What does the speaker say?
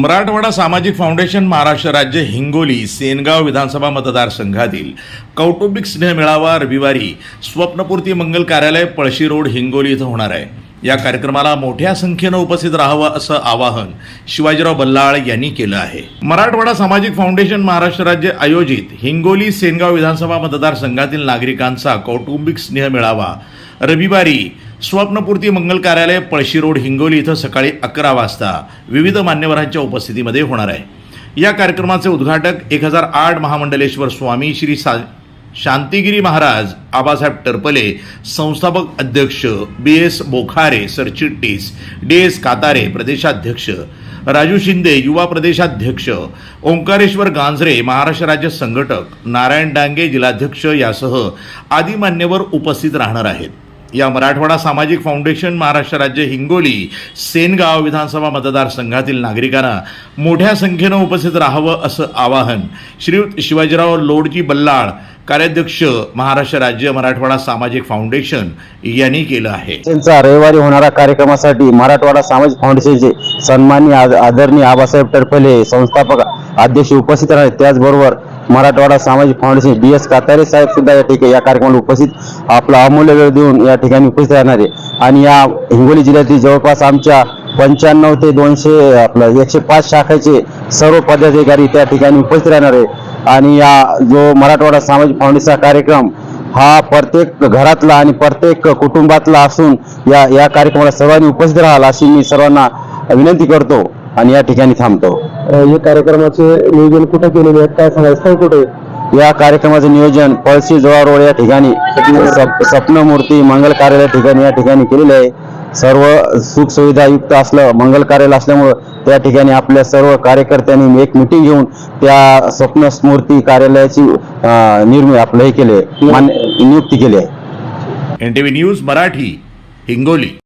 मराठवाडा सामाजिक फाउंडेशन महाराष्ट्र राज्य हिंगोली सेनगाव विधानसभा मतदारसंघातील कौटुंबिक स्नेह मेळावा रविवारी स्वप्नपूर्ती मंगल कार्यालय पळशी रोड हिंगोली इथं होणार आहे. या कार्यक्रमाला मोठ्या संख्येनं उपस्थित राहावं असं आवाहन शिवाजीराव बल्लाळ यांनी केलं आहे. मराठवाडा सामाजिक फाउंडेशन महाराष्ट्र राज्य आयोजित हिंगोली सेनगाव विधानसभा मतदारसंघातील नागरिकांचा कौटुंबिक स्नेह मिळावा रविवारी स्वप्नपूर्ती मंगल कार्यालय पळशी रोड हिंगोली इथं सकाळी अकरा वाजता विविध मान्यवरांच्या उपस्थितीमध्ये होणार आहे. या कार्यक्रमाचे उद्घाटक एक हजार आठ महामंडलेश्वर स्वामी श्री सा शांतिगिरी महाराज आबासाहेब टरपले संस्थापक अध्यक्ष बी एस बोखारे सरचिटणीस डी एस कातारे प्रदेशाध्यक्ष राजू शिंदे युवा प्रदेशाध्यक्ष ओंकारेश्वर गांजरे महाराष्ट्र राज्य संघटक नारायण डांगे जिल्हाध्यक्ष यासह आदी मान्यवर उपस्थित राहणार आहेत. या मराठवाडा सामाजिक फाउंडेशन महाराष्ट्र राज्य हिंगोली सेनगाव विधानसभा मतदारसंघातील नागरिकांना मोठ्या संख्येनं उपस्थित राहावं असं आवाहन श्रीयुत शिवाजीराव लोडजी बल्लाळ कार्याध्यक्ष महाराष्ट्र राज्य मराठवाडा सामाजिक फाउंडेशन यांनी केलं आहे. त्यांचा रविवारी होणाऱ्या कार्यक्रमासाठी मराठवाडा सामाजिक फाउंडेशनचे सन्माननीय आद- आदरणीय आबासाहेब टरफले संस्थापक अध्यक्ष उपस्थित आहेत त्याचबरोबर मराठवाडा सामाजिक foundation D S Katare Saheb सुद्धा या ठिकाणी या कार्यक्रमाला उपस्थित. आपला अमूल्य वेळ देऊन या ठिकाणी उपस्थित राहणार. आहे आणि या हिंगोली जिल्ह्यातील जवळपास आमच्या पंच्याण्णव ते दोनशे आपलं एकशे पाच शाखेचे सर्व पदाधिकारी त्या ठिकाणी उपस्थित राहणार. आहे आणि या जो मराठवाडा सामाजिक फाउंडेशनचा कार्यक्रम हा प्रत्येक घरातला आणि प्रत्येक कुटुंबातला असून या या कार्यक्रमाला सर्वांनी उपस्थित राहाल अशी मी सर्वांना विनंती करतो. आणि या ठिकाणी थांबतो. या कार्यक्रमाचे नियोजन कुठे केलेले आहे काय सांगायचं? कुठे या कार्यक्रमाचं नियोजन पळशी जोळा रोड या ठिकाणी सप- स्वप्नमूर्ती मंगल कार्यालय ठिकाणी या ठिकाणी केलेले आहे. सर्व सुख सुविधा युक्त असलं मंगल कार्यालय असल्यामुळं त्या ठिकाणी आपल्या सर्व कार्यकर्त्यांनी एक मिटिंग घेऊन त्या स्वप्नस्मूर्ती कार्यालयाची अं, निर्मि आपलं हे केले मान्य नियुक्ती केली आहे. N T V news Marathi Hingoli.